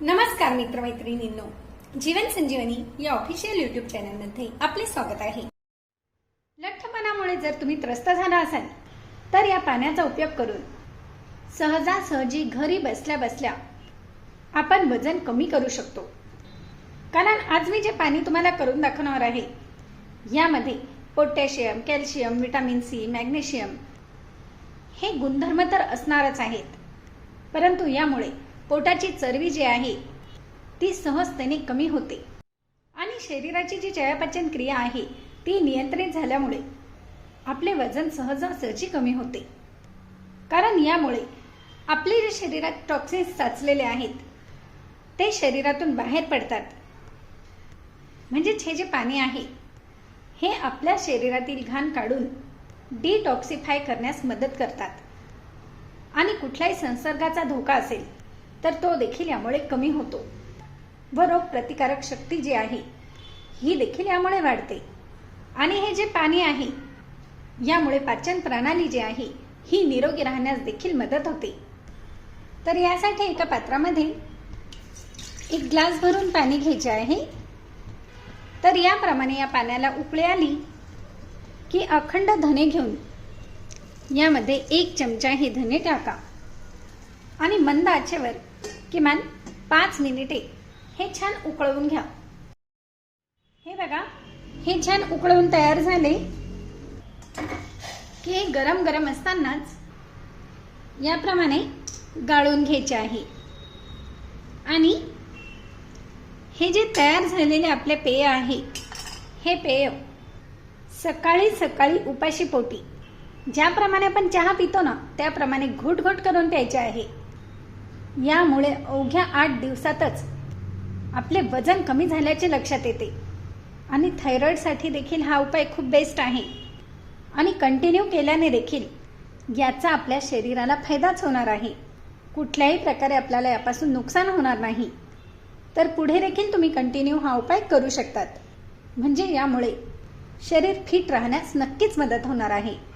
नमस्कार मित्रमैत्रिणींनो. जीवन संजीवनी या official YouTube चॅनलमध्ये आपले स्वागत आहे. लठ्ठपणामुळे जर तुम्ही त्रस्त झाला असाल तर या पाण्याचा उपयोग करून सहजासहजी घरी बसल्या बसल्या आपण वजन कमी करू शकतो. कारण आज मी जे पाणी तुम्हाला करून दाखवणार आहे यामध्ये potassium calcium vitamin C magnesium हे गुणधर्म तर असणारच आहेत. परंतु यामुळे पोटाची चरबी जी आहे ती सहजतेने कमी होते. आणि शरीराची जी चयापचन क्रिया आहे ती नियंत्रित झाल्यामुळे आपले वजन सहजासहजी कमी होते. कारण यामुळे आपले जे शरीरात टॉक्सिन्स साचलेले आहेत ते शरीरातून बाहेर पडतात. म्हणजेच हे जे पाणी आहे हे आपल्या शरीरातील घाण काढून डिटॉक्सिफाय करण्यास मदत करतात. आणि कुठल्याही संसर्गाचा धोका असेल तर तो देखील यामुळे कमी होतो. व रोग प्रतिकारक शक्ती जी आहे ही देखील यामुळे वाढते. आणि हे जे पाणी आहे यामुळे पाचन प्रणाली जी आहे ही निरोगी राहण्यास देखील मदत होते. तर यासाठी एका पात्रामध्ये एक ग्लास भरून पाणी घ्यायचे आहे. तर याप्रमाणे या पाण्याला उकळी आली की अखंड धने घेऊन यामध्ये एक चमचा हे धने टाका. आणि मंद आचेवर. किमान पाच मिनिटे. हे छान उकळवून घ्या. हे बघा हे छान उकळवून तयार झाले. की हे गरम गरम असतानाच याप्रमाणे गाळून घ्यायचे आहे. आणि हे जे तयार झालेले आपले पेय आहे हे पेय सकाळी सकाळी उपाशी पोटी. ज्याप्रमाणे आपण चहा पितो ना त्याप्रमाणे घोट घोट करून प्यायचे आहे. यामुळे अवघ्या आठ दिवसातच आपले वजन कमी झाल्याचे लक्षात येते. आणि थायरॉईडसाठी देखील हा उपाय खूप बेस्ट आहे. आणि कंटिन्यू केल्याने देखील याचा आपल्या शरीराला फायदाच होणार आहे. कुठल्याही प्रकारे आपल्याला यापासून नुकसान होणार नाही. तर पुढे देखील तुम्ही कंटिन्यू हा उपाय करू शकतात. म्हणजे यामुळे शरीर फिट राहण्यास नक्कीच मदत होणार आहे.